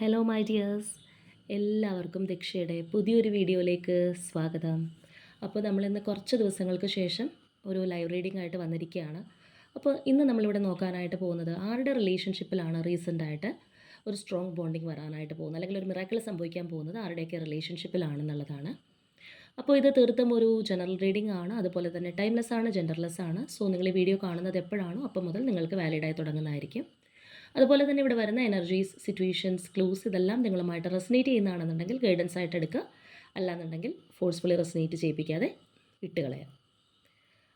Hello my dears എല്ലാവർക്കും ദക്ഷയുടെ പുതിയൊരു വീഡിയോയിലേക്ക് സ്വാഗതം. അപ്പോൾ നമ്മളിന്ന് കുറച്ച് ദിവസങ്ങൾക്ക് ശേഷം ഒരു ലൈവ് റീഡിംഗ് ആയിട്ട് വന്നിരിക്കുകയാണ്. അപ്പോൾ ഇന്ന് നമ്മളിവിടെ നോക്കാനായിട്ട് പോകുന്നത് ആരുടെ റിലേഷൻഷിപ്പിലാണ് റീസെന്റായിട്ട് ഒരു സ്ട്രോങ് ബോണ്ടിങ് വരാനായിട്ട് പോകുന്നത്? അല്ലെങ്കിൽ ഒരു മിറാക്കിൾ സംഭവിക്കാൻ പോകുന്നത് ആരുടെയൊക്കെ റിലേഷൻഷിപ്പിലാണെന്നുള്ളതാണ് അപ്പോൾ ഇത് തീർത്തും ഒരു ജനറൽ റീഡിംഗ് ആണ്. അതുപോലെ തന്നെ ടൈംലെസ് ആണ് ജെൻഡർലെസ് ആണ്. സോ നിങ്ങൾ ഈ വീഡിയോ കാണുന്നത് എപ്പോഴാണോ അപ്പോൾ മുതൽ നിങ്ങൾക്ക് വാലിഡായി തുടങ്ങുന്നതായിരിക്കും. അതുപോലെ തന്നെ ഇവിടെ വരുന്ന എനർജീസ് സിറ്റുവേഷൻസ് ക്ലൂസ് ഇതെല്ലാം നിങ്ങളുമായിട്ട് റെസനേറ്റ് ചെയ്യുന്നതാണെന്നുണ്ടെങ്കിൽ ഗൈഡൻസ് ആയിട്ട് എടുക്കുക. അല്ലാന്നുണ്ടെങ്കിൽ ഫോഴ്സ്ഫുള്ളി റെസനേറ്റ് ചെയ്യിപ്പിക്കാതെ ഇട്ട് കളയാം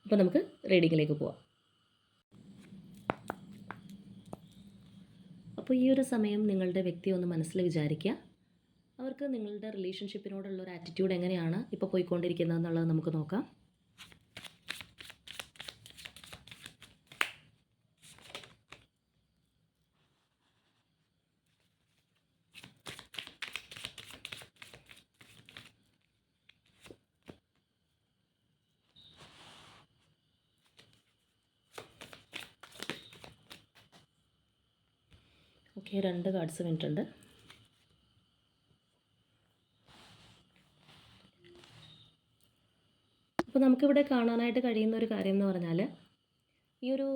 അപ്പോൾ നമുക്ക് റീഡിങ്ങിലേക്ക് പോവാം. അപ്പോൾ ഈ ഒരു സമയം നിങ്ങളുടെ വ്യക്തി ഒന്ന് മനസ്സിൽ വിചാരിക്കുക. അവർക്ക് നിങ്ങളുടെ റിലേഷൻഷിപ്പിനോടുള്ള ഒരു ആറ്റിറ്റ്യൂഡ് എങ്ങനെയാണ് ഇപ്പോൾ പോയിക്കൊണ്ടിരിക്കുന്നത് എന്നുള്ളത് നമുക്ക് നോക്കാം. ഓക്കെ രണ്ട് കാർഡ്സ് വേണ്ടിയിട്ടുണ്ട് അപ്പോൾ നമുക്കിവിടെ കാണാനായിട്ട് കഴിയുന്ന ഒരു കാര്യം എന്ന് പറഞ്ഞാൽ ഈ ഒരു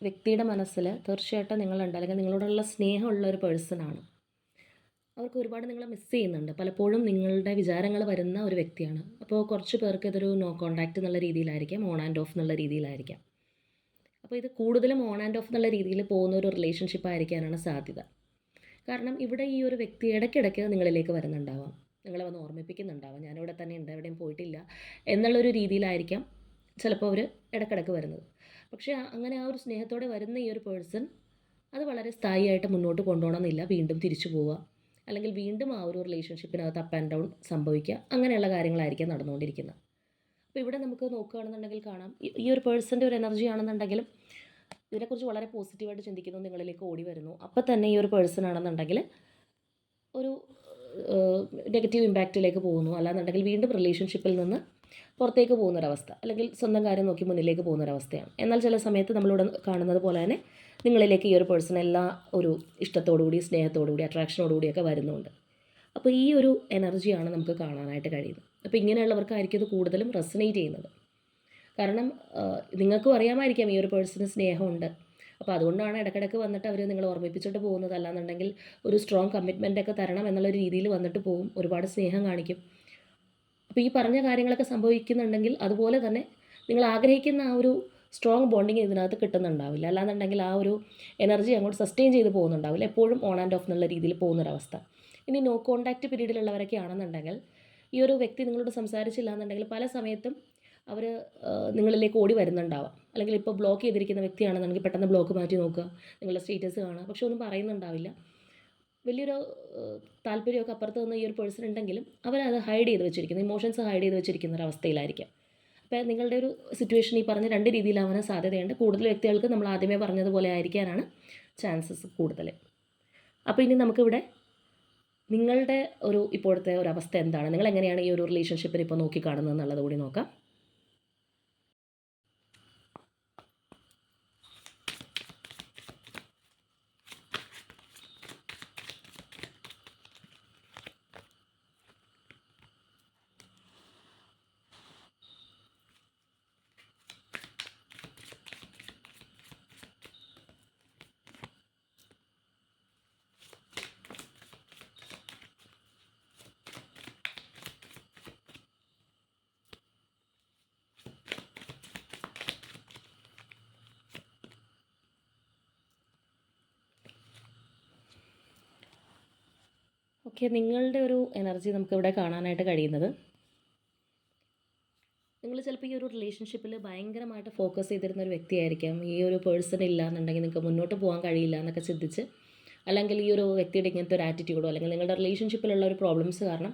വ്യക്തിയുടെ മനസ്സിൽ തീർച്ചയായിട്ടും നിങ്ങളുണ്ട് അല്ലെങ്കിൽ നിങ്ങളോടുള്ള സ്നേഹമുള്ള ഒരു പേഴ്സണാണ് അവർക്ക് ഒരുപാട് നിങ്ങളെ മിസ് ചെയ്യുന്നുണ്ട്. പലപ്പോഴും നിങ്ങളുടെ വിചാരങ്ങൾ വരുന്ന ഒരു വ്യക്തിയാണ്. അപ്പോൾ കുറച്ച് പേർക്ക് ഇതൊരു നോ കോണ്ടാക്റ്റ് എന്നുള്ള രീതിയിലായിരിക്കാം ഓൺ ആൻഡ് ഓഫ് എന്നുള്ള രീതിയിലായിരിക്കാം. അപ്പോൾ ഇത് കൂടുതലും ഓൺ ആൻഡ് ഓഫ് എന്നുള്ള രീതിയിൽ പോകുന്ന ഒരു റിലേഷൻഷിപ്പ് ആയിരിക്കാനാണ് സാധ്യത. കാരണം ഇവിടെ ഈ ഒരു വ്യക്തി ഇടയ്ക്കിടയ്ക്ക് നിങ്ങളിലേക്ക് വരുന്നുണ്ടാവാം. നിങ്ങളെ വന്ന് ഓർമ്മിപ്പിക്കുന്നുണ്ടാവാം. ഞാനിവിടെ തന്നെ ഉണ്ട് എവിടെയും പോയിട്ടില്ല എന്നുള്ളൊരു രീതിയിലായിരിക്കാം ചിലപ്പോൾ അവർ ഇടയ്ക്കിടയ്ക്ക് വരുന്നത്. പക്ഷേ അങ്ങനെ ആ ഒരു സ്നേഹത്തോടെ വരുന്ന ഈ ഒരു പേഴ്സൺ അത് വളരെ സ്ഥായിയായിട്ട് മുന്നോട്ട് കൊണ്ടുപോകണമെന്നില്ല. വീണ്ടും തിരിച്ചു പോവുക. അല്ലെങ്കിൽ വീണ്ടും ആ ഒരു റിലേഷൻഷിപ്പിനകത്ത് അപ്പ് ആൻഡ് ഡൗൺ സംഭവിക്കുക. അങ്ങനെയുള്ള കാര്യങ്ങളായിരിക്കാം നടന്നുകൊണ്ടിരിക്കുന്നത്. അപ്പോൾ ഇവിടെ നമുക്ക് നോക്കുകയാണെന്നുണ്ടെങ്കിൽ കാണാം. ഈ- ഒരു പേഴ്സന്റെ ഒരു എനർജി ആണെന്നുണ്ടെങ്കിലും ഇതിനെക്കുറിച്ച് വളരെ പോസിറ്റീവായിട്ട് ചിന്തിക്കുന്നു നിങ്ങളിലേക്ക് ഓടി വരുന്നു. അപ്പോൾ തന്നെ ഈ ഒരു പേഴ്സൺ ആണെന്നുണ്ടെങ്കിൽ ഒരു നെഗറ്റീവ് ഇമ്പാക്റ്റിലേക്ക് പോകുന്നു. അല്ലാന്നുണ്ടെങ്കിൽ വീണ്ടും റിലേഷൻഷിപ്പിൽ നിന്ന് പുറത്തേക്ക് പോകുന്നൊരവസ്ഥ. അല്ലെങ്കിൽ സ്വന്തം കാര്യം നോക്കി മുന്നിലേക്ക് പോകുന്നൊരവസ്ഥയാണ്. എന്നാൽ ചില സമയത്ത് നമ്മളിവിടെ കാണുന്നത് പോലെ തന്നെ നിങ്ങളിലേക്ക് ഈ ഒരു പേഴ്സൺ എല്ലാ ഒരു ഇഷ്ടത്തോടുകൂടി സ്നേഹത്തോടുകൂടി അട്രാക്ഷനോടുകൂടിയൊക്കെ വരുന്നുണ്ട്. അപ്പോൾ ഈ ഒരു എനർജിയാണ് നമുക്ക് കാണാനായിട്ട് കഴിയുന്നത്. അപ്പോൾ ഇങ്ങനെയുള്ളവർക്കായിരിക്കും ഇത് കൂടുതലും റെസനേറ്റ് ചെയ്യുന്നത്. കാരണം നിങ്ങൾക്കും അറിയാമായിരിക്കാം ഈ ഒരു പേഴ്സണ് സ്നേഹമുണ്ട്. അപ്പോൾ അതുകൊണ്ടാണ് ഇടക്കിടക്ക് വന്നിട്ട് അവർ നിങ്ങളെ ഓർമ്മിപ്പിച്ചിട്ട് പോകുന്നത്. അല്ലാന്നുണ്ടെങ്കിൽ ഒരു സ്ട്രോങ് കമ്മിറ്റ്മെന്റ് ഒക്കെ തരണം എന്നുള്ള രീതിയിൽ വന്നിട്ട് പോകും ഒരുപാട് സ്നേഹം കാണിക്കും. അപ്പോൾ ഈ പറഞ്ഞ കാര്യങ്ങളൊക്കെ സംഭവിക്കുന്നുണ്ടെങ്കിൽ അതുപോലെ തന്നെ നിങ്ങൾ ആഗ്രഹിക്കുന്ന ആ ഒരു സ്ട്രോങ് ബോണ്ടിങ് ഇതിനകത്ത് കിട്ടുന്നുണ്ടാവില്ല. അല്ലാന്നുണ്ടെങ്കിൽ ആ ഒരു എനർജി അങ്ങോട്ട് സസ്റ്റെയിൻ ചെയ്ത് പോകുന്നുണ്ടാവില്ല. എപ്പോഴും ഓൺ ആൻഡ് ഓഫ് എന്നുള്ള രീതിയിൽ പോകുന്നൊരവസ്ഥ. ഇനി നോ കോൺടാക്റ്റ് പീരീഡിലുള്ളവരൊക്കെ ആണെന്നുണ്ടെങ്കിൽ ഈ ഒരു വ്യക്തി നിങ്ങളോട് സംസാരിച്ചില്ല എന്നുണ്ടെങ്കിൽ പല സമയത്തും അവർ നിങ്ങളിലേക്ക് ഓടി വരുന്നുണ്ടാവാം. അല്ലെങ്കിൽ ഇപ്പോൾ ബ്ലോക്ക് ചെയ്തിരിക്കുന്ന വ്യക്തിയാണെന്നുണ്ടെങ്കിൽ പെട്ടെന്ന് ബ്ലോക്ക് മാറ്റി നോക്കുക. നിങ്ങളുടെ സ്റ്റേറ്റസ് കാണുക. പക്ഷെ ഒന്നും പറയുന്നുണ്ടാവില്ല. വലിയൊരു താല്പര്യമൊക്കെ അപ്പുറത്ത് നിന്ന് ഈ ഒരു പേഴ്സൺ ഉണ്ടെങ്കിലും അവരത് ഹൈഡ് ചെയ്ത് വെച്ചിരിക്കുന്നു. ഇമോഷൻസ് ഹൈഡ് ചെയ്ത് വെച്ചിരിക്കുന്ന ഒരു അവസ്ഥയിലായിരിക്കാം. അപ്പോൾ നിങ്ങളുടെ ഒരു സിറ്റുവേഷൻ ഈ പറഞ്ഞ രണ്ട് രീതിയിലാവാൻ സാധ്യതയുണ്ട്. കൂടുതൽ വ്യക്തികൾക്ക് നമ്മൾ ആദ്യമേ പറഞ്ഞതുപോലെ ആയിരിക്കാനാണ് ചാൻസസ് കൂടുതൽ. അപ്പോൾ ഇനി നമുക്കിവിടെ നിങ്ങളുടെ ഒരു ഇപ്പോഴത്തെ ഒരു അവസ്ഥ എന്താണ്? നിങ്ങൾ എങ്ങനെയാണ് ഈ ഒരു റിലേഷൻഷിപ്പിൽ ഇപ്പോൾ നോക്കിക്കാണുന്നത് എന്നുള്ളത് കൂടി നോക്കാം. ഓക്കെ നിങ്ങളുടെ ഒരു എനർജി നമുക്ക് ഇവിടെ കാണാനായിട്ട് കഴിയുന്നത്. നിങ്ങൾ ചിലപ്പോൾ ഈ ഒരു റിലേഷൻഷിപ്പിൽ ഭയങ്കരമായിട്ട് ഫോക്കസ് ചെയ്തിരുന്ന ഒരു വ്യക്തിയായിരിക്കാം. ഈ ഒരു പേഴ്സൺ ഇല്ല എന്നുണ്ടെങ്കിൽ നിങ്ങൾക്ക് മുന്നോട്ട് പോകാൻ കഴിയില്ല എന്നൊക്കെ ചിന്തിച്ച് അല്ലെങ്കിൽ ഈ ഒരു വ്യക്തിയുടെ ഇങ്ങനത്തെ ഒരു ആറ്റിറ്റ്യൂഡോ അല്ലെങ്കിൽ നിങ്ങളുടെ റിലേഷൻഷിപ്പിലുള്ള ഒരു പ്രോബ്ലംസ് കാരണം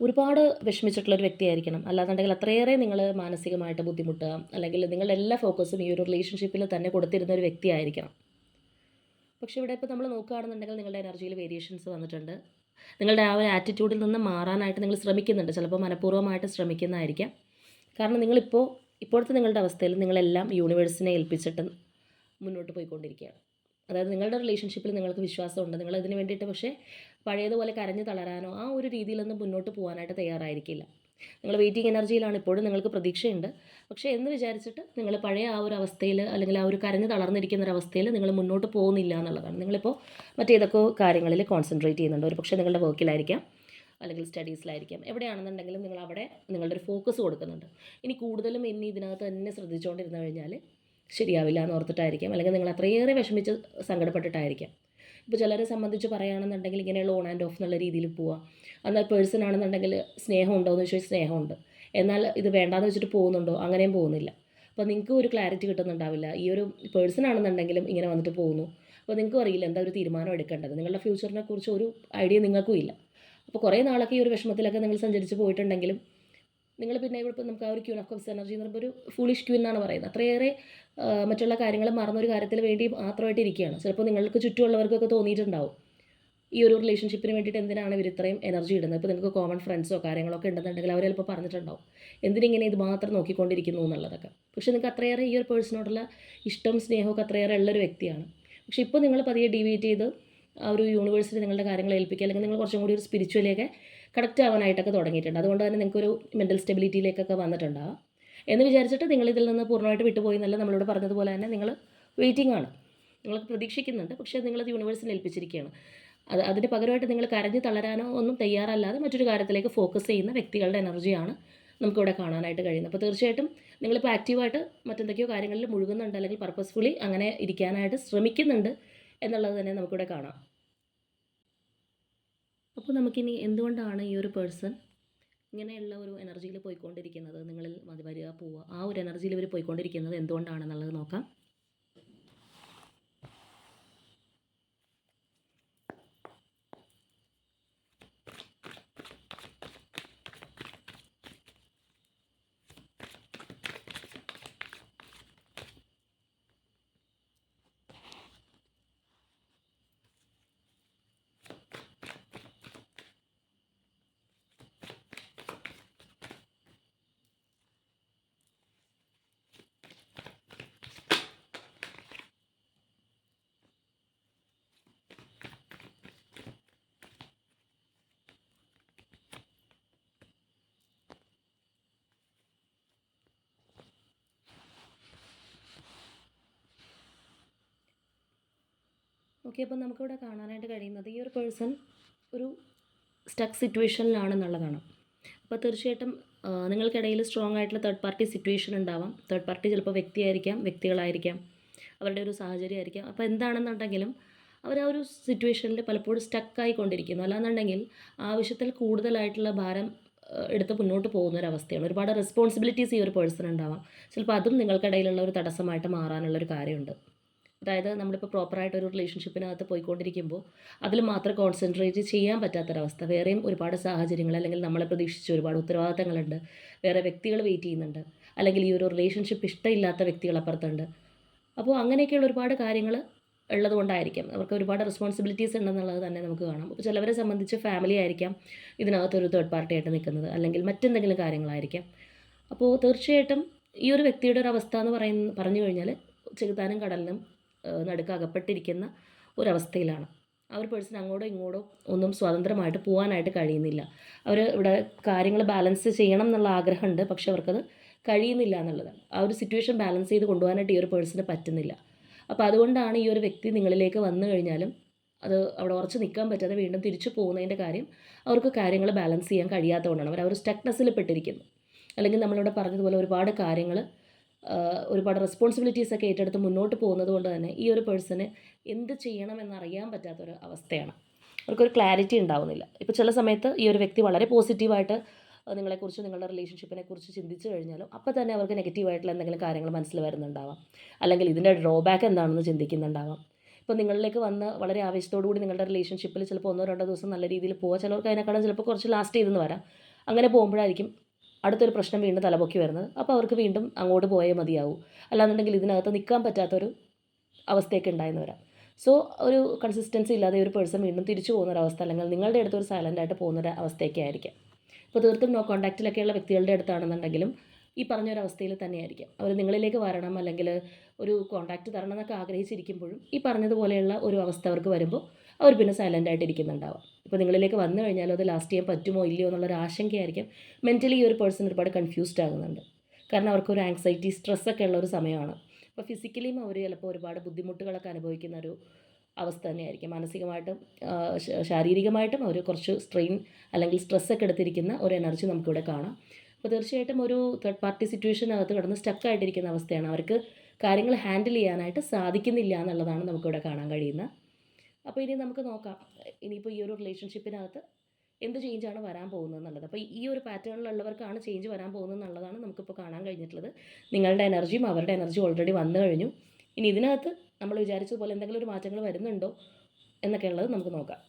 ഒരുപാട് വിഷമിച്ചിട്ടുള്ള ഒരു വ്യക്തിയായിരിക്കണം. അല്ലാന്നുണ്ടെങ്കിൽ അത്രയേറെ നിങ്ങൾ മാനസികമായിട്ട് ബുദ്ധിമുട്ടുക അല്ലെങ്കിൽ നിങ്ങളുടെ എല്ലാ ഫോക്കസും ഈ ഒരു റിലേഷൻഷിപ്പിൽ തന്നെ കൊടുത്തിരുന്ന ഒരു വ്യക്തിയായിരിക്കണം. പക്ഷേ ഇവിടെ ഇപ്പോൾ നമ്മൾ നോക്കുകയാണെന്നുണ്ടെങ്കിൽ നിങ്ങളുടെ എനർജിയിൽ വേരിയേഷൻസ് വന്നിട്ടുണ്ട്. നിങ്ങളുടെ ആ ഒരു ആറ്റിറ്റ്യൂഡിൽ നിന്ന് മാറാനായിട്ട് നിങ്ങൾ ശ്രമിക്കുന്നുണ്ട്. ചിലപ്പോൾ മനഃപൂർവമായിട്ട് ശ്രമിക്കുന്നതായിരിക്കാം. കാരണം നിങ്ങളിപ്പോൾ ഇപ്പോഴത്തെ നിങ്ങളുടെ അവസ്ഥയിൽ നിങ്ങളെല്ലാം യൂണിവേഴ്സിനെ ഏൽപ്പിച്ചിട്ട് മുന്നോട്ട് പോയിക്കൊണ്ടിരിക്കുകയാണ്. അതായത് നിങ്ങളുടെ റിലേഷൻഷിപ്പിൽ നിങ്ങൾക്ക് വിശ്വാസമുണ്ട്. നിങ്ങൾ അതിന് വേണ്ടിയിട്ട് പക്ഷേ പഴയതുപോലെ കരഞ്ഞു തളരാനോ ആ ഒരു രീതിയിലൊന്നും മുന്നോട്ട് പോകാനായിട്ട് തയ്യാറായിരിക്കില്ല. നിങ്ങൾ വെയിറ്റിംഗ് എനർജിയിലാണ് ഇപ്പോഴും നിങ്ങൾക്ക് പ്രതീക്ഷയുണ്ട്. പക്ഷേ എന്ന് വിചാരിച്ചിട്ട് നിങ്ങൾ പഴയ ആ ഒരു അവസ്ഥയിൽ അല്ലെങ്കിൽ ആ ഒരു കരഞ്ഞ് തളർന്നിരിക്കുന്ന ഒരു അവസ്ഥയിൽ നിങ്ങൾ മുന്നോട്ട് പോകുന്നില്ല എന്നുള്ളതാണ്. നിങ്ങളിപ്പോൾ മറ്റേതൊക്കെ കാര്യങ്ങളിൽ കോൺസെൻട്രേറ്റ് ചെയ്യുന്നുണ്ട്. ഒരു പക്ഷേ നിങ്ങളുടെ വർക്കിലായിരിക്കാം അല്ലെങ്കിൽ സ്റ്റഡീസിലായിരിക്കാം എവിടെയാണെന്നുണ്ടെങ്കിലും നിങ്ങൾ അവിടെ നിങ്ങളുടെ ഒരു ഫോക്കസ് കൊടുക്കുന്നുണ്ട്. ഇനി കൂടുതലും ഇനി ഇതിനകത്ത് തന്നെ ശ്രദ്ധിച്ചുകൊണ്ടിരുന്നു കഴിഞ്ഞാൽ ശരിയാവില്ല എന്ന് ഓർത്തിട്ടായിരിക്കാം. അല്ലെങ്കിൽ നിങ്ങൾ അത്രയേറെ വിഷമിച്ച് സങ്കടപ്പെട്ടിട്ടായിരിക്കാം. ഇപ്പോൾ ചിലരെ സംബന്ധിച്ച് പറയുകയാണെന്നുണ്ടെങ്കിൽ ഇങ്ങനെയുള്ള ഓൺ ആൻഡ് ഓഫ് എന്നുള്ള രീതിയിൽ പോവുക എന്നാൽ പേഴ്സൺ ആണെന്നുണ്ടെങ്കിൽ സ്നേഹം ഉണ്ടോ എന്ന് ചോദിച്ചാൽ സ്നേഹമുണ്ട്. എന്നാൽ ഇത് വേണ്ടാന്ന് വെച്ചിട്ട് പോകുന്നുണ്ടോ? അങ്ങനെയും പോകുന്നില്ല. അപ്പോൾ നിങ്ങൾക്ക് ഒരു ക്ലാരിറ്റി കിട്ടുന്നുണ്ടാവില്ല. ഈ ഒരു പേഴ്സൺ ആണെന്നുണ്ടെങ്കിലും ഇങ്ങനെ വന്നിട്ട് പോകുന്നു. അപ്പോൾ നിങ്ങൾക്കും അറിയില്ല എന്താ ഒരു തീരുമാനം എടുക്കേണ്ടത്. നിങ്ങളുടെ ഫ്യൂച്ചറിനെ കുറിച്ച് ഒരു ഐഡിയ നിങ്ങൾക്കും ഇല്ല. അപ്പോൾ കുറേ നാളൊക്കെ ഈ ഒരു വിഷമത്തിലൊക്കെ നിങ്ങൾ സഞ്ചരിച്ച് പോയിട്ടുണ്ടെങ്കിലും നിങ്ങൾ പിന്നെ ഇവിടെ നമുക്ക് ആ ഒരു ക്യൂൻ ഓഫ് എനർജി എന്ന് പറയുമ്പോൾ ഒരു ഫുളിഷ് ക്യൂ എന്നാണ് പറയുന്നത്. അത്രയേറെ മറ്റുള്ള കാര്യങ്ങൾ മറന്നൊരു കാര്യത്തിന് വേണ്ടി മാത്രമായിട്ട് ഇരിക്കുകയാണ്. ചിലപ്പോൾ നിങ്ങൾക്ക് ചുറ്റുമുള്ളവർക്കൊക്കെ തോന്നിയിട്ടുണ്ടാവും. ഈ ഒരു റിലേഷൻഷിപ്പിന് വേണ്ടിയിട്ട് എന്തിനാണ് ഇവർ ഇത്രയും എനർജി ഇടുന്നത്? ഇപ്പോൾ നിങ്ങൾക്ക് കോമൺ ഫ്രണ്ട്സോ കാര്യങ്ങളൊക്കെ ഉണ്ടെന്നുണ്ടെങ്കിൽ അവർ ചിലപ്പോൾ പറഞ്ഞിട്ടുണ്ടാവും. എന്തിനിങ്ങനെ ഇത് മാത്രം നോക്കിക്കൊണ്ടിരിക്കുന്നു എന്നുള്ളതൊക്കെ. പക്ഷേ നിങ്ങൾക്ക് അത്രയേറെ ഈ ഒരു പേഴ്സണോടുള്ള ഇഷ്ടം സ്നേഹമൊക്കെ അത്രയേറെ ഉള്ളൊരു വ്യക്തിയാണ്. പക്ഷേ ഇപ്പോൾ നിങ്ങൾ പതിയെ ഡീവിയേറ്റ് ചെയ്ത് ആ ഒരു യൂണിവേഴ്സിൽ നിങ്ങളുടെ കാര്യങ്ങൾ ഏൽപ്പിക്കുക അല്ലെങ്കിൽ നിങ്ങൾ കുറച്ചും കൂടി ഒരു സ്പിരിച്വലിയൊക്കെ കണക്റ്റ് ആവാനായിട്ടൊക്കെ തുടങ്ങിയിട്ടുണ്ട്. അതുകൊണ്ട് തന്നെ നിങ്ങൾക്കൊരു മെന്റൽ സ്റ്റെബിലിറ്റിയിലേക്കൊക്കെ വന്നിട്ടുണ്ടാവാം. എന്ന് വിചാരിച്ചിട്ട് നിങ്ങൾ ഇതിൽ നിന്ന് പൂർണമായിട്ട് വിട്ടുപോയി എന്നല്ല നമ്മളോട് പറഞ്ഞതുപോലെ തന്നെ നിങ്ങൾ വെയിറ്റിംഗ് ആണ്. നിങ്ങൾ പ്രതീക്ഷിക്കുന്നുണ്ട് പക്ഷേ നിങ്ങളത് യൂണിവേഴ്സിൽ ഏൽപ്പിച്ചിരിക്കുകയാണ്. അത് അതിന് പകരമായിട്ട് നിങ്ങൾ കരഞ്ഞ് തളരാനോ ഒന്നും തയ്യാറല്ലാതെ മറ്റൊരു കാര്യത്തിലേക്ക് ഫോക്കസ് ചെയ്യുന്ന വ്യക്തികളുടെ എനർജിയാണ് നമുക്കിവിടെ കാണാനായിട്ട് കഴിയുന്നത്. അപ്പോൾ തീർച്ചയായിട്ടും നിങ്ങളിപ്പോൾ ആക്റ്റീവായിട്ട് മറ്റെന്തൊക്കെയോ കാര്യങ്ങളിൽ മുഴുകുന്നുണ്ട് അല്ലെങ്കിൽ പർപ്പസ്ഫുള്ളി അങ്ങനെ ഇരിക്കാനായിട്ട് ശ്രമിക്കുന്നുണ്ട് എന്നുള്ളത് തന്നെ നമുക്കിവിടെ കാണാം. അപ്പോൾ നമുക്കിനി എന്തുകൊണ്ടാണ് ഈ ഒരു പേഴ്സൺ ഇങ്ങനെയുള്ള ഒരു എനർജിയിൽ പോയിക്കൊണ്ടിരിക്കുന്നത്? നിങ്ങളിൽ വരിക പോവുക. ആ ഒരു എനർജിയിൽ ഇവർ പോയിക്കൊണ്ടിരിക്കുന്നത് എന്തുകൊണ്ടാണെന്നുള്ളത് നോക്കാം. ഓക്കെ അപ്പോൾ നമുക്കിവിടെ കാണാനായിട്ട് കഴിയുന്നത് ഈ ഒരു പേഴ്സൺ ഒരു സ്റ്റക്ക് സിറ്റുവേഷനിലാണെന്നുള്ളതാണ് അപ്പോൾ തീർച്ചയായിട്ടും നിങ്ങൾക്കിടയിൽ സ്ട്രോങ് ആയിട്ടുള്ള തേർഡ് പാർട്ടി സിറ്റുവേഷൻ ഉണ്ടാവാം. തേർഡ് പാർട്ടി ചിലപ്പോൾ വ്യക്തിയായിരിക്കാം വ്യക്തികളായിരിക്കാം അവരുടെ ഒരു സാഹചര്യമായിരിക്കാം അപ്പോൾ എന്താണെന്നുണ്ടെങ്കിലും അവർ ആ ഒരു സിറ്റുവേഷനിൽ പലപ്പോഴും സ്റ്റക്കായിക്കൊണ്ടിരിക്കുന്നു അല്ലാന്നുണ്ടെങ്കിൽ ആവശ്യത്തിൽ കൂടുതലായിട്ടുള്ള ഭാരം എടുത്ത് മുന്നോട്ട് പോകുന്ന ഒരു അവസ്ഥയാണ്. ഒരുപാട് റെസ്പോൺസിബിലിറ്റീസ് ഈ ഒരു പേഴ്സൺ ഉണ്ടാവാം. ചിലപ്പോൾ അതും നിങ്ങൾക്കിടയിലുള്ള ഒരു തടസ്സമായിട്ട് മാറാനുള്ള ഒരു കാര്യമുണ്ട്. അതായത് നമ്മളിപ്പോൾ പ്രോപ്പറായിട്ട് ഒരു റിലേഷൻഷിപ്പിനകത്ത് പോയിക്കൊണ്ടിരിക്കുമ്പോൾ അതിൽ മാത്രം കോൺസെൻട്രേറ്റ് ചെയ്യാൻ പറ്റാത്തൊരവസ്ഥ. വേറെയും ഒരുപാട് സാഹചര്യങ്ങൾ അല്ലെങ്കിൽ നമ്മളെ പ്രതീക്ഷിച്ച് ഒരുപാട് ഉത്തരവാദിത്തങ്ങളുണ്ട്. വേറെ വ്യക്തികൾ വെയിറ്റ് ചെയ്യുന്നുണ്ട്. അല്ലെങ്കിൽ ഈ ഒരു റിലേഷൻഷിപ്പ് ഇഷ്ടമില്ലാത്ത വ്യക്തികൾ അപ്പുറത്തുണ്ട്. അപ്പോൾ അങ്ങനെയൊക്കെയുള്ള ഒരുപാട് കാര്യങ്ങൾ ഉള്ളത് കൊണ്ടായിരിക്കാം. അവർക്ക് ഒരുപാട് റെസ്പോൺസിബിലിറ്റീസ് ഉണ്ടെന്നുള്ളത് തന്നെ നമുക്ക് കാണാം. അപ്പോൾ ചിലവരെ സംബന്ധിച്ച് ഫാമിലി ആയിരിക്കാം ഇതിനകത്ത് ഒരു തേർഡ് പാർട്ടി ആയിട്ട് നിൽക്കുന്നത്. അല്ലെങ്കിൽ മറ്റെന്തെങ്കിലും കാര്യങ്ങളായിരിക്കാം. അപ്പോൾ തീർച്ചയായിട്ടും ഈ ഒരു വ്യക്തിയുടെ ഒരു അവസ്ഥ എന്ന് പറയുന്ന പറഞ്ഞു കഴിഞ്ഞാൽ ചെകുത്താനും കടലിനും നടുക്ക് അകപ്പെട്ടിരിക്കുന്ന ഒരവസ്ഥയിലാണ്. ആ ഒരു പേഴ്സൺ അങ്ങോട്ടോ ഇങ്ങോട്ടോ ഒന്നും സ്വതന്ത്രമായിട്ട് പോകാനായിട്ട് കഴിയുന്നില്ല. അവർ ഇവിടെ കാര്യങ്ങൾ ബാലൻസ് ചെയ്യണം എന്നുള്ള ആഗ്രഹമുണ്ട് പക്ഷെ അവർക്കത് കഴിയുന്നില്ല എന്നുള്ളതാണ്. ആ ഒരു സിറ്റുവേഷൻ ബാലൻസ് ചെയ്ത് കൊണ്ടുപോകാനായിട്ട് ഈ ഒരു പേഴ്സണ് പറ്റുന്നില്ല. അപ്പോൾ അതുകൊണ്ടാണ് ഈ ഒരു വ്യക്തി നിങ്ങളിലേക്ക് വന്നു കഴിഞ്ഞാലും അത് അവിടെ ഉറച്ച് നിൽക്കാൻ പറ്റാതെ വീണ്ടും തിരിച്ചു പോകുന്നതിന്റെ കാര്യം അവർക്ക് കാര്യങ്ങൾ ബാലൻസ് ചെയ്യാൻ കഴിയാത്തതുകൊണ്ടാണ്. അവർ അവർ ഒരു സ്റ്റക്നെസ്സിൽ പെട്ടിരിക്കുന്നു. അല്ലെങ്കിൽ നമ്മളിവിടെ പറഞ്ഞതുപോലെ ഒരുപാട് കാര്യങ്ങൾ ഒരുപാട് റെസ്പോൺസിബിലിറ്റീസ് ഒക്കെ ഏറ്റെടുത്ത് മുന്നോട്ട് പോകുന്നത് കൊണ്ട് തന്നെ ഈ ഒരു പേഴ്സണ് എന്ത് ചെയ്യണമെന്നറിയാൻ പറ്റാത്തൊരു അവസ്ഥയാണ്. അവർക്കൊരു ക്ലാരിറ്റി ഉണ്ടാവുന്നില്ല. ഇപ്പോൾ ചില സമയത്ത് ഈ ഒരു വ്യക്തി വളരെ പോസിറ്റീവായിട്ട് നിങ്ങളെക്കുറിച്ച് നിങ്ങളുടെ റിലേഷൻഷിപ്പിനെ കുറിച്ച് ചിന്തിച്ചു കഴിഞ്ഞാലും അപ്പോൾ തന്നെ അവർക്ക് നെഗറ്റീവായിട്ടുള്ള എന്തെങ്കിലും കാര്യങ്ങൾ മനസ്സിൽ വരുന്നുണ്ടാവാം. അല്ലെങ്കിൽ ഇതിന്റെ ഡ്രോബാക്ക് എന്താണെന്ന് ചിന്തിക്കുന്നുണ്ടാവാം. ഇപ്പോൾ നിങ്ങളിലേക്ക് വന്ന് വളരെ കൂടി നിങ്ങളുടെ റിലേഷൻഷിപ്പിൽ ചിലപ്പോൾ ഒന്നോ രണ്ടോ ദിവസം നല്ല രീതിയിൽ പോകാം ചിലർക്ക് അതിനേക്കാളും ചിലപ്പോൾ കുറച്ച് ലാസ്റ്റ് ചെയ്തെന്ന് വരാം. അങ്ങനെ പോകുമ്പോഴായിരിക്കും അടുത്തൊരു പ്രശ്നം വീണ്ടും തലപൊക്കി വരുന്നത്. അപ്പോൾ അവർക്ക് വീണ്ടും അങ്ങോട്ട് പോയേ മതിയാവും. അല്ലാന്നുണ്ടെങ്കിൽ ഇതിനകത്ത് നിൽക്കാൻ പറ്റാത്തൊരു അവസ്ഥയൊക്കെ ഉണ്ടായെന്ന് വരാം. സോ ഒരു കൺസിസ്റ്റൻസി ഇല്ലാതെ ഒരു പേഴ്സൺ വീണ്ടും തിരിച്ചു പോകുന്ന ഒരു അവസ്ഥ അല്ലെങ്കിൽ നിങ്ങളുടെ അടുത്ത് ഒരു സൈലന്റ് ആയിട്ട് പോകുന്ന ഒരു അവസ്ഥയൊക്കെ ആയിരിക്കാം. ഇപ്പോൾ തീർത്തും നോ കോൺടാക്റ്റിലൊക്കെയുള്ള വ്യക്തികളുടെ അടുത്താണെന്നുണ്ടെങ്കിലും ഈ പറഞ്ഞൊരവസ്ഥയിൽ തന്നെയായിരിക്കും. അവർ നിങ്ങളിലേക്ക് വരണം അല്ലെങ്കിൽ ഒരു കോൺടാക്റ്റ് തരണം എന്നൊക്കെ ആഗ്രഹിച്ചിരിക്കുമ്പോഴും ഈ പറഞ്ഞതുപോലെയുള്ള ഒരു അവസ്ഥ അവർക്ക് വരുമ്പോൾ അവർ പിന്നെ സൈലന്റ് ആയിട്ട് ഇരിക്കുന്നുണ്ടാവും. ഇപ്പോൾ നിങ്ങളിലേക്ക് വന്നു കഴിഞ്ഞാൽ അത് ലാസ്റ്റ് ചെയ്യാൻ പറ്റുമോ ഇല്ലയോ എന്നുള്ളൊരു ആശങ്കയായിരിക്കും. മെന്റലി ഈ ഒരു പേഴ്സൺ ഒരുപാട് കൺഫ്യൂസ്ഡ് ആകുന്നുണ്ട്. കാരണം അവർക്കൊരു ആങ്സൈറ്റി സ്ട്രെസ്സൊക്കെ ഉള്ള ഒരു സമയമാണ്. അപ്പോൾ ഫിസിക്കലിയും അവർ ചിലപ്പോൾ ഒരുപാട് ബുദ്ധിമുട്ടുകളൊക്കെ അനുഭവിക്കുന്ന ഒരു അവസ്ഥ തന്നെയായിരിക്കും. മാനസികമായിട്ടും ശാരീരികമായിട്ടും അവർ കുറച്ച് സ്ട്രെയിൻ അല്ലെങ്കിൽ സ്ട്രെസ്സൊക്കെ എടുത്തിരിക്കുന്ന ഒരു എനർജി നമുക്കിവിടെ കാണാം. അപ്പോൾ തീർച്ചയായിട്ടും ഒരു തേർഡ് പാർട്ടി സിറ്റുവേഷനകത്ത് കിടന്ന് സ്റ്റക്കായിട്ടിരിക്കുന്ന അവസ്ഥയാണ്. അവർക്ക് കാര്യങ്ങൾ ഹാൻഡിൽ ചെയ്യാനായിട്ട് സാധിക്കുന്നില്ല എന്നുള്ളതാണ് നമുക്കിവിടെ കാണാൻ കഴിയുന്നത്. അപ്പോൾ ഇനി നമുക്ക് നോക്കാം. ഇനിയിപ്പോൾ ഈ ഒരു റിലേഷൻഷിപ്പിനകത്ത് എന്ത് ചേഞ്ചാണ് വരാൻ പോകുന്നത് എന്നുള്ളത്. അപ്പോൾ ഈ ഒരു പാറ്റേണിലുള്ളവർക്കാണ് ചേഞ്ച് വരാൻ പോകുന്നത് എന്നുള്ളതാണ് നമുക്കിപ്പോൾ കാണാൻ കഴിഞ്ഞിട്ടുള്ളത്. നിങ്ങളുടെ എനർജിയും അവരുടെ എനർജിയും ഓൾറെഡി വന്നു കഴിഞ്ഞു. ഇനി ഇതിനകത്ത് നമ്മൾ വിചാരിച്ചതുപോലെ എന്തെങ്കിലും ഒരു മാറ്റങ്ങൾ വരുന്നുണ്ടോ എന്നൊക്കെ ഉള്ളത് നമുക്ക് നോക്കാം.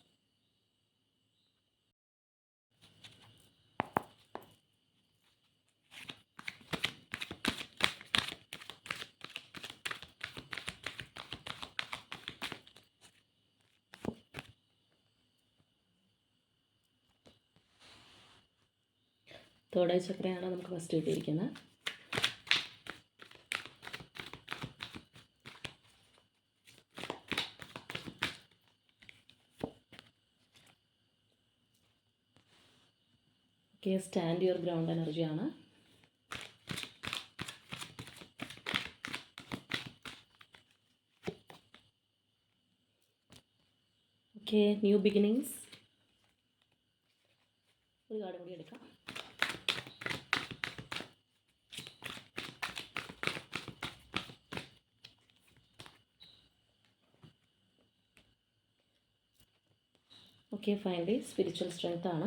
തേർഡ് ഐ ചക്രയാണ് നമുക്ക് ഫസ്റ്റ് കിട്ടിയിരിക്കുന്നത് ഓക്കെ സ്റ്റാൻഡ് യുവർ ഗ്രൗണ്ട് എനർജിയാണ് ഓക്കെ ന്യൂ ബിഗിനിങ്സ് ഒരു കാർഡ് കൂടി എടുക്കാം ഓക്കെ ഫൈന്റെ സ്പിരിച്വൽ സ്ട്രെങ്ത് ആണ്.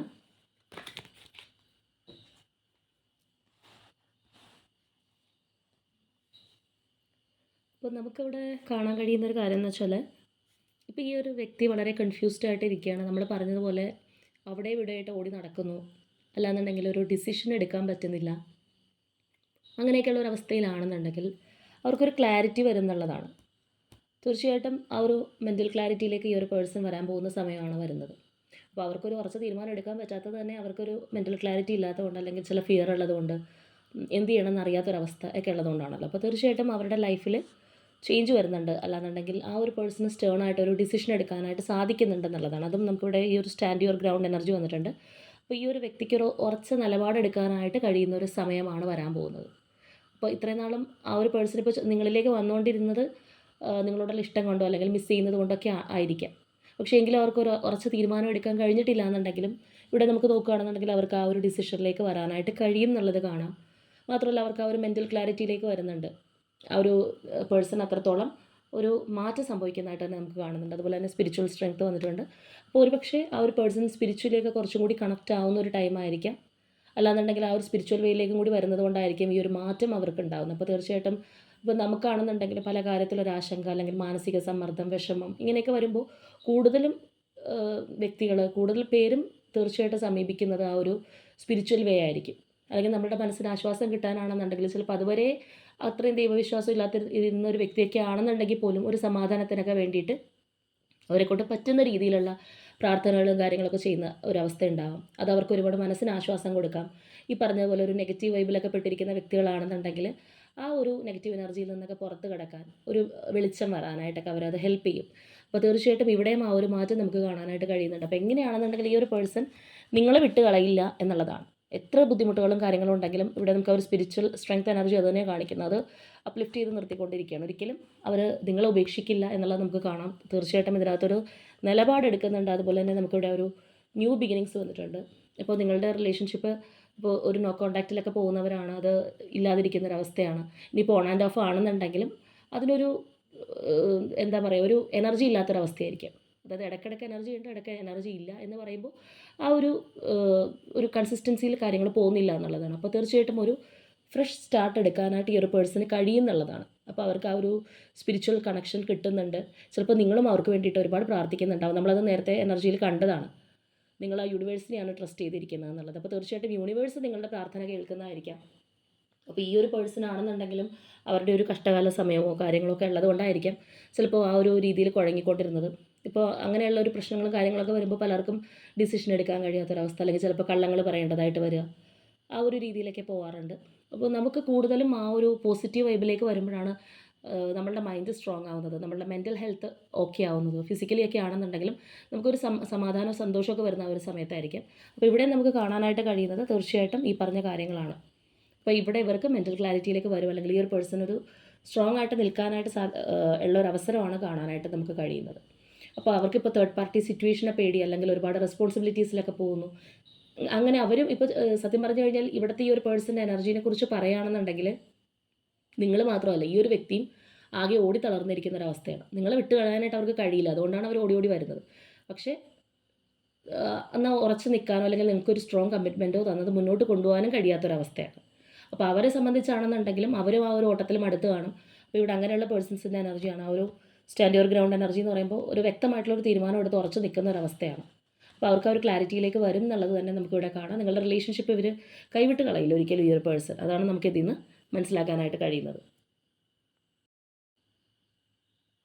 അപ്പോൾ നമുക്കിവിടെ കാണാൻ കഴിയുന്ന ഒരു കാര്യം എന്ന് വെച്ചാൽ ഇപ്പോൾ ഈ ഒരു വ്യക്തി വളരെ കൺഫ്യൂസ്ഡ് ആയിട്ട് ഇരിക്കുകയാണ് നമ്മൾ പറഞ്ഞതുപോലെ അവിടെ ഇവിടെ ആയിട്ട് ഓടി നടക്കുന്നു. അല്ലാന്നുണ്ടെങ്കിൽ ഒരു ഡിസിഷൻ എടുക്കാൻ പറ്റുന്നില്ല. അങ്ങനെയൊക്കെയുള്ള ഒരു അവസ്ഥയിലാണെന്നുണ്ടെങ്കിൽ അവർക്കൊരു ക്ലാരിറ്റി വരുന്നുള്ളതാണ്. തീർച്ചയായിട്ടും ആ ഒരു മെന്റൽ ക്ലാരിറ്റിയിലേക്ക് ഈ ഒരു പേഴ്സൺ വരാൻ പോകുന്ന സമയമാണ് വരുന്നത്. അപ്പോൾ അവർക്കൊരു ഉറച്ച തീരുമാനം എടുക്കാൻ പറ്റാത്തത് തന്നെ അവർക്കൊരു മെന്റൽ ക്ലാരിറ്റി ഇല്ലാത്തതുകൊണ്ട് അല്ലെങ്കിൽ ചില ഫിയർ ഉള്ളതുകൊണ്ട് എന്ത് ചെയ്യണമെന്ന് അറിയാത്തൊരവസ്ഥ ഒക്കെ ഉള്ളതുകൊണ്ടാണല്ലോ. അപ്പോൾ തീർച്ചയായിട്ടും അവരുടെ ലൈഫിൽ ചേഞ്ച് വരുന്നുണ്ട്. അല്ലാന്നുണ്ടെങ്കിൽ ആ ഒരു പേഴ്സണ് സ്റ്റേൺ ആയിട്ട് ഒരു ഡിസിഷൻ എടുക്കാനായിട്ട് സാധിക്കുന്നുണ്ടെന്നുള്ളതാണ് അതും നമുക്കിവിടെ ഈ ഒരു സ്റ്റാൻഡ് യുവർ ഗ്രൗണ്ട് എനർജി വന്നിട്ടുണ്ട്. അപ്പോൾ ഈ ഒരു വ്യക്തിക്ക് ഒരു ഉറച്ച നിലപാടെടുക്കാനായിട്ട് കഴിയുന്ന ഒരു സമയമാണ് വരാൻ പോകുന്നത്. അപ്പോൾ ഇത്രയും നാളും ആ ഒരു പേഴ്സൺ ഇപ്പോൾ നിങ്ങളിലേക്ക് വന്നുകൊണ്ടിരുന്നത് നിങ്ങളോടുള്ള ഇഷ്ടം കൊണ്ടോ അല്ലെങ്കിൽ മിസ് ചെയ്യുന്നത് കൊണ്ടൊക്കെ ആയിരിക്കാം. പക്ഷേ എങ്കിലും അവർക്ക് ഒരു ഉറച്ച തീരുമാനം എടുക്കാൻ കഴിഞ്ഞിട്ടില്ല എന്നുണ്ടെങ്കിലും ഇവിടെ നമുക്ക് നോക്കുകയാണെന്നുണ്ടെങ്കിൽ അവർക്ക് ആ ഒരു ഡിസിഷനിലേക്ക് വരാനായിട്ട് കഴിയും എന്നുള്ളത് കാണാം. മാത്രമല്ല അവർക്ക് ആ ഒരു മെന്റൽ ക്ലാരിറ്റിയിലേക്ക് വരുന്നുണ്ട്. ആ ഒരു പേഴ്സൺ അത്രത്തോളം ഒരു മാറ്റം സംഭവിക്കുന്നതായിട്ട് തന്നെ നമുക്ക് കാണുന്നുണ്ട്. അതുപോലെ തന്നെ സ്പിരിച്വൽ സ്ട്രെങ്ത് വന്നിട്ടുണ്ട്. അപ്പോൾ ഒരുപക്ഷെ ആ ഒരു പേഴ്സൺ സ്പിരിച്വലിയൊക്കെ കുറച്ചും കൂടി കണക്റ്റ് ആവുന്ന ഒരു ടൈം ആയിരിക്കാം. അല്ലാന്നുണ്ടെങ്കിൽ ആ ഒരു സ്പിരിച്വൽ വേയിലേക്കും കൂടി വരുന്നത് കൊണ്ടായിരിക്കും ഈ ഒരു മാറ്റം അവർക്ക് ഉണ്ടാകുന്നത് അപ്പോൾ തീർച്ചയായിട്ടും ഇപ്പോൾ നമുക്കാണെന്നുണ്ടെങ്കിൽ പല കാര്യത്തിലൊരു ആശങ്ക അല്ലെങ്കിൽ മാനസിക സമ്മർദ്ദം വിഷമം ഇങ്ങനെയൊക്കെ വരുമ്പോൾ കൂടുതലും വ്യക്തികൾ കൂടുതൽ പേരും തീർച്ചയായിട്ടും സമീപിക്കുന്നത് ആ ഒരു സ്പിരിച്വൽ വേ ആയിരിക്കും. അല്ലെങ്കിൽ നമ്മുടെ മനസ്സിന് ആശ്വാസം കിട്ടാനാണെന്നുണ്ടെങ്കിൽ ചിലപ്പോൾ അതുവരെ അത്രയും ദൈവവിശ്വാസം ഇല്ലാത്ത ഇരുന്ന ഒരു വ്യക്തിയൊക്കെ ആണെന്നുണ്ടെങ്കിൽ പോലും ഒരു സമാധാനത്തിനൊക്കെ വേണ്ടിയിട്ട് അവരെക്കൊണ്ട് പറ്റുന്ന രീതിയിലുള്ള പ്രാർത്ഥനകളും കാര്യങ്ങളൊക്കെ ചെയ്യുന്ന ഒരവസ്ഥ ഉണ്ടാകും അത് അവർക്ക് ഒരുപാട് മനസ്സിന് ആശ്വാസം കൊടുക്കാം. ഈ പറഞ്ഞതുപോലെ ഒരു നെഗറ്റീവ് വൈബിലൊക്കെ പെട്ടിരിക്കുന്ന വ്യക്തികളാണെന്നുണ്ടെങ്കിൽ ആ ഒരു നെഗറ്റീവ് എനർജിയിൽ നിന്നൊക്കെ പുറത്ത് കിടക്കാൻ ഒരു വെളിച്ചം വരാനായിട്ടൊക്കെ അവരത് ഹെൽപ്പ് ചെയ്യും. അപ്പോൾ തീർച്ചയായിട്ടും ഇവിടെയും ആ ഒരു മാറ്റം നമുക്ക് കാണാനായിട്ട് കഴിയുന്നുണ്ട്. അപ്പോൾ എങ്ങനെയാണെന്നുണ്ടെങ്കിൽ ഈ ഒരു പേഴ്സൺ നിങ്ങളെ വിട്ട് കളയില്ല എന്നുള്ളതാണ്. എത്ര ബുദ്ധിമുട്ടുകളും കാര്യങ്ങളും ഉണ്ടെങ്കിലും ഇവിടെ നമുക്ക് അവർ സ്പിരിച്വൽ സ്ട്രെങ്ത് എനർജി അത് തന്നെ കാണിക്കുന്നത്. അപ്ലിഫ്റ്റ് ചെയ്ത് നിർത്തിക്കൊണ്ടിരിക്കുകയാണ്. ഒരിക്കലും അവർ നിങ്ങളെ ഉപേക്ഷിക്കില്ല എന്നുള്ളത് നമുക്ക് കാണാം. തീർച്ചയായിട്ടും ഇതിനകത്തൊരു നിലപാടെടുക്കുന്നുണ്ട് അതുപോലെ തന്നെ നമുക്കിവിടെ ഒരു ന്യൂ ബിഗിനിങ്സ് വന്നിട്ടുണ്ട്. ഇപ്പോൾ നിങ്ങളുടെ റിലേഷൻഷിപ്പ് ഇപ്പോൾ ഒരു നോ കോണ്ടാക്റ്റിലൊക്കെ പോകുന്നവരാണ്. അത് ഇല്ലാതിരിക്കുന്ന ഒരവസ്ഥയാണ് ഇനിയിപ്പോൾ ഓൺ ആൻഡ് ഓഫ് ആണെന്നുണ്ടെങ്കിലും അതിനൊരു എന്താ പറയുക ഒരു എനർജി ഇല്ലാത്തൊരവസ്ഥയായിരിക്കും. അതായത് ഇടയ്ക്കിടയ്ക്ക് എനർജി ഉണ്ട് ഇടയ്ക്ക് എനർജി ഇല്ല എന്ന് പറയുമ്പോൾ ആ ഒരു ഒരു കൺസിസ്റ്റൻസിയിൽ കാര്യങ്ങൾ പോകുന്നില്ല എന്നുള്ളതാണ്. അപ്പോൾ തീർച്ചയായിട്ടും ഒരു ഫ്രഷ് സ്റ്റാർട്ട് എടുക്കാനായിട്ട് ഈ ഒരു പേഴ്സണ് കഴിയുന്നുള്ളതാണ് അപ്പോൾ അവർക്ക് ആ ഒരു സ്പിരിച്വൽ കണക്ഷൻ കിട്ടുന്നുണ്ട്. ചിലപ്പോൾ നിങ്ങളും അവർക്ക് വേണ്ടിയിട്ട് ഒരുപാട് പ്രാർത്ഥിക്കുന്നുണ്ടാവും. നമ്മളത് നേരത്തെ എനർജിയിൽ കണ്ടതാണ്. നിങ്ങൾ ആ യൂണിവേഴ്സിനെയാണ് ട്രസ്റ്റ് ചെയ്തിരിക്കുന്നത് എന്നുള്ളത്. അപ്പോൾ തീർച്ചയായിട്ടും യൂണിവേഴ്സ് നിങ്ങളുടെ പ്രാർത്ഥന കേൾക്കുന്നതായിരിക്കാം. അപ്പോൾ ഈ ഒരു പേഴ്സൺ ആണെന്നുണ്ടെങ്കിലും അവരുടെ ഒരു കഷ്ടകാല സമയമോ കാര്യങ്ങളോ ഒക്കെ ഉള്ളതുകൊണ്ടായിരിക്കാം ചിലപ്പോൾ ആ ഒരു രീതിയിൽ കുഴങ്ങിക്കൊണ്ടിരുന്നത്. ഇപ്പോൾ അങ്ങനെയുള്ള ഒരു പ്രശ്നങ്ങളും കാര്യങ്ങളൊക്കെ വരുമ്പോൾ പലർക്കും ഡിസിഷൻ എടുക്കാൻ കഴിയാത്തൊരവസ്ഥ അല്ലെങ്കിൽ ചിലപ്പോൾ കള്ളങ്ങൾ പറയേണ്ടതായിട്ട് വരിക. ആ ഒരു രീതിയിലൊക്കെ പോകാറുണ്ട് അപ്പോൾ നമുക്ക് കൂടുതലും ആ ഒരു പോസിറ്റീവ് വൈബിലേക്ക് വരുമ്പോഴാണ് നമ്മളുടെ മൈൻഡ് സ്ട്രോങ് ആവുന്നത്. നമ്മളുടെ മെന്റൽ ഹെൽത്ത് ഓക്കെ ആവുന്നത്. ഫിസിക്കലി ഒക്കെ ആണെന്നുണ്ടെങ്കിലും നമുക്കൊരു സമാധാനവും സന്തോഷമൊക്കെ വരുന്ന ഒരു സമയത്തായിരിക്കും. അപ്പോൾ ഇവിടെ നമുക്ക് കാണാനായിട്ട് കഴിയുന്നത് തീർച്ചയായിട്ടും ഈ പറഞ്ഞ കാര്യങ്ങളാണ്. അപ്പോൾ ഇവിടെ ഇവർക്ക് മെന്റൽ ക്ലാരിറ്റിയിലേക്ക് വരും അല്ലെങ്കിൽ ഈ ഒരു പേഴ്സൺ ഒരു സ്ട്രോങ് ആയിട്ട് നിൽക്കാനായിട്ട് സാ ഉള്ള ഒരു അവസരമാണ് കാണാനായിട്ട് നമുക്ക് കഴിയുന്നത്. അപ്പോൾ അവർക്ക് അവർക്കിപ്പോൾ തേർഡ് പാർട്ടി സിറ്റുവേഷനെ പേടി അല്ലെങ്കിൽ ഒരുപാട് റെസ്പോൺസിബിലിറ്റീസിലൊക്കെ പോകുന്നു. അങ്ങനെ അവരും ഇപ്പോൾ സത്യം പറഞ്ഞു കഴിഞ്ഞാൽ ഇവിടുത്തെ ഈ ഒരു പേഴ്സന്റെ എനർജീനെ കുറിച്ച് പറയുകയാണെന്നുണ്ടെങ്കിൽ നിങ്ങൾ മാത്രമല്ല ഈ ഒരു വ്യക്തിയും ആകെ ഓടി തളർന്നിരിക്കുന്ന ഒരവസ്ഥയാണ് നിങ്ങളെ വിട്ട് കളയാനായിട്ട് അവർക്ക് കഴിയില്ല അതുകൊണ്ടാണ് അവർ ഓടി ഓടി വരുന്നത്. പക്ഷേ എന്നാൽ ഉറച്ചു നിൽക്കാനോ അല്ലെങ്കിൽ നിങ്ങൾക്കൊരു സ്ട്രോങ് കമ്മിറ്റ്മെന്റോ തന്നത് മുന്നോട്ട് കൊണ്ടുപോകാനും കഴിയാത്തൊരവസ്ഥയാണ്. അപ്പോൾ അവരെ സംബന്ധിച്ചാണെന്നുണ്ടെങ്കിലും അവരും ആ ഒരു ഓട്ടത്തിൽ മടുത്ത് കാണും. അപ്പോൾ ഇവിടെ അങ്ങനെയുള്ള പേഴ്സൺസിന്റെ എനർജിയാണ് ആ ഒരു സ്റ്റാൻഡ് യുവർ ഗ്രൗണ്ട് എനർജി എന്ന് പറയുമ്പോൾ ഒരു വ്യക്തമായിട്ടുള്ള ഒരു തീരുമാനം എടുത്ത് ഉറച്ച് നിൽക്കുന്ന അവസ്ഥയാണ്. അപ്പോൾ അവർക്ക് ആ ഒരു ക്ലാരിറ്റിയിലേക്ക് വരും എന്നുള്ളത് തന്നെ നമുക്കിവിടെ കാണാം. നിങ്ങളുടെ റിലേഷൻഷിപ്പ് ഇവർ കൈവിട്ട് കളയില്ല ഒരിക്കലും ഈ ഒരു പേഴ്സൺ അതാണ് നമുക്ക് ഇതിൽ നിന്ന് മനസ്സിലാക്കാനായിട്ട് കഴിയുന്നത്.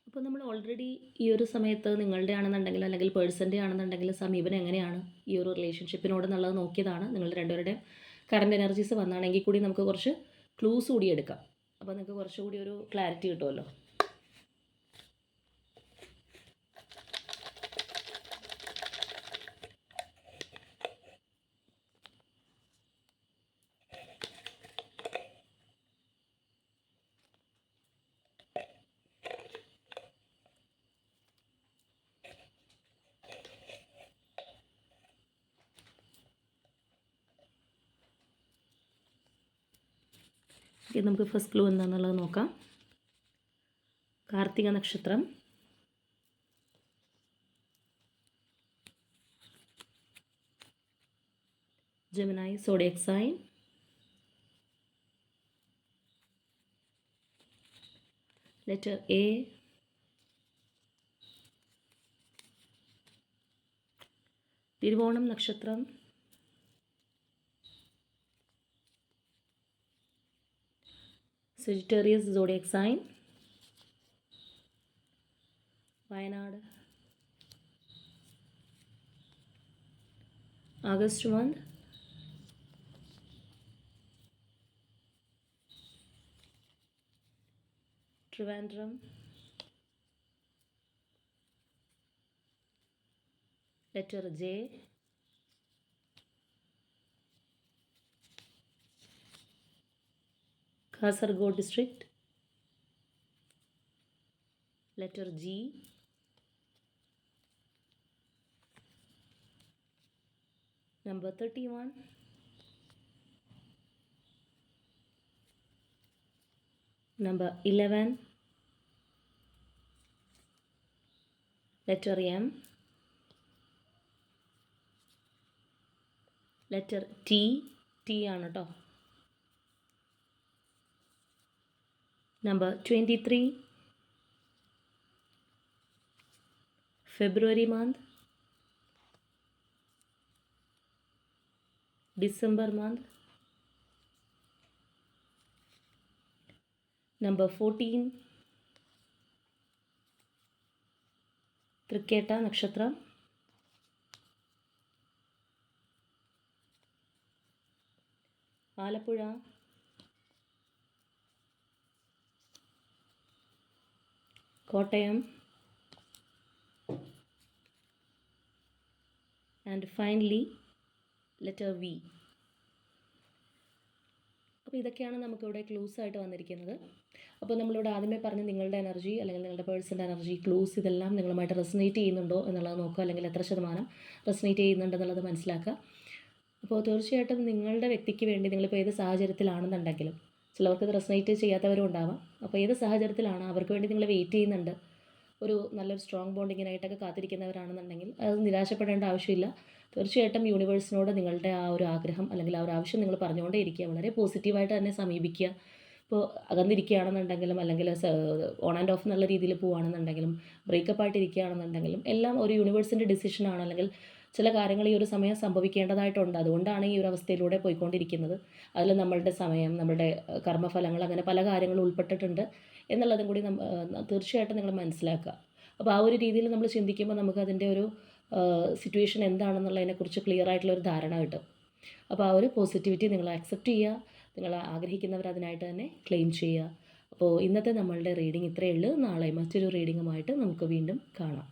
അപ്പോൾ നമ്മൾ ഓൾറെഡി ഈ ഒരു സമയത്ത് നിങ്ങളുടെ ആണെന്നുണ്ടെങ്കിൽ അല്ലെങ്കിൽ പേഴ്സന്റെ ആണെന്നുണ്ടെങ്കിൽ സമീപനം എങ്ങനെയാണ് ഈ ഒരു റിലേഷൻഷിപ്പിനോട് എന്നുള്ളത് നോക്കിയതാണ്. നിങ്ങളുടെ രണ്ടുപേരുടെയും കറണ്ട് എനർജീസ് വന്നാണെങ്കിൽ കൂടി നമുക്ക് കുറച്ച് ക്ലൂസ് കൂടി എടുക്കാം. അപ്പോൾ നിങ്ങൾക്ക് കുറച്ചുകൂടി ഒരു ക്ലാരിറ്റി കിട്ടുമല്ലോ. ഓക്കെ നമുക്ക് ഫസ്റ്റ് ക്ലൂ എന്താണെന്നുള്ളത് നോക്കാം. കാർത്തിക നക്ഷത്രം. ജമനായി zodiac sign letter A Thiruvonam നക്ഷത്രം. Sagittarius zodiac sign. Wayanad August month Trivandrum letter J Kasaragod district letter G number thirty one number eleven letter M letter T T ആണ് കേട്ടോ Number 23 February month December month Number 14 Triketa Nakshatra Alapura Kottayam. And finally letter V അപ്പോൾ ഇതൊക്കെയാണ് നമുക്കിവിടെ clues ആയിട്ട് വന്നിരിക്കുന്നത്. അപ്പോൾ നമ്മളിവിടെ ആദ്യമേ പറഞ്ഞ് നിങ്ങളുടെ എനർജി അല്ലെങ്കിൽ നിങ്ങളുടെ പേഴ്സന്റെ എനർജി ക്ലൂസ് ഇതെല്ലാം നിങ്ങളുമായിട്ട് റെസനേറ്റ് ചെയ്യുന്നുണ്ടോ എന്നുള്ളത് നോക്കുക അല്ലെങ്കിൽ എത്ര ശതമാനം റെസനേറ്റ് ചെയ്യുന്നുണ്ടെന്നുള്ളത് മനസ്സിലാക്കുക. അപ്പോൾ തീർച്ചയായിട്ടും നിങ്ങളുടെ വ്യക്തിക്ക് വേണ്ടി നിങ്ങളിപ്പോൾ ഏത് സാഹചര്യത്തിലാണെന്നുണ്ടെങ്കിലും ചിലവർക്ക് റെസനേറ്റ് ചെയ്യാത്തവരും ഉണ്ടാവാം. അപ്പോൾ ഏത് സാഹചര്യത്തിലാണ് അവർക്ക് വേണ്ടി നിങ്ങൾ വെയിറ്റ് ചെയ്യുന്നുണ്ട്? ഒരു നല്ലൊരു സ്ട്രോങ് ബോണ്ടിങ്ങിനായിട്ടൊക്കെ കാത്തിരിക്കുന്നവരാണെന്നുണ്ടെങ്കിൽ അത് നിരാശപ്പെടേണ്ട ആവശ്യമില്ല. തീർച്ചയായിട്ടും യൂണിവേഴ്സിനോട് നിങ്ങളുടെ ആ ഒരു ആഗ്രഹം അല്ലെങ്കിൽ ആ ഒരു ആവശ്യം നിങ്ങൾ പറഞ്ഞുകൊണ്ടേ ഇരിക്കുക വളരെ പോസിറ്റീവായിട്ട് തന്നെ സമീപിക്കുക. ഇപ്പോൾ അകന്നിരിക്കുകയാണെന്നുണ്ടെങ്കിലും അല്ലെങ്കിൽ ഓൺ ആൻഡ് ഓഫ് എന്നുള്ള രീതിയിൽ പോവുകയാണെന്നുണ്ടെങ്കിലും ബ്രേക്കപ്പ് ആയിട്ട് ഇരിക്കുകയാണെന്നുണ്ടെങ്കിലും എല്ലാം ഒരു യൂണിവേഴ്സിന്റെ ഡിസിഷനാണ് അല്ലെങ്കിൽ ചില കാര്യങ്ങൾ ഈ ഒരു സമയം സംഭവിക്കേണ്ടതായിട്ടുണ്ട്. അതുകൊണ്ടാണ് ഈ ഒരു അവസ്ഥയിലൂടെ പോയിക്കൊണ്ടിരിക്കുന്നത്. അതിൽ നമ്മളുടെ സമയം നമ്മുടെ കർമ്മഫലങ്ങൾ അങ്ങനെ പല കാര്യങ്ങളും ഉൾപ്പെട്ടിട്ടുണ്ട് എന്നുള്ളതും കൂടി തീർച്ചയായിട്ടും നിങ്ങൾ മനസ്സിലാക്കുക. അപ്പോൾ ആ ഒരു രീതിയിൽ നമ്മൾ ചിന്തിക്കുമ്പോൾ നമുക്ക് അതിന്റെ ഒരു സിറ്റുവേഷൻ എന്താണെന്നുള്ളതിനെക്കുറിച്ച് ക്ലിയർ ആയിട്ടുള്ള ഒരു ധാരണ കിട്ടും. അപ്പോൾ ആ ഒരു പോസിറ്റിവിറ്റി നിങ്ങൾ അക്സെപ്റ്റ് ചെയ്യുക. നിങ്ങൾ ആഗ്രഹിക്കുന്നവർ അതിനായിട്ട് തന്നെ ക്ലെയിം ചെയ്യുക. അപ്പോൾ ഇന്നത്തെ നമ്മളുടെ റീഡിംഗ് ഇത്രയേ ഉള്ളൂ. നാളെ മറ്റൊരു റീഡിങ്ങുമായിട്ട് നമുക്ക് വീണ്ടും കാണാം.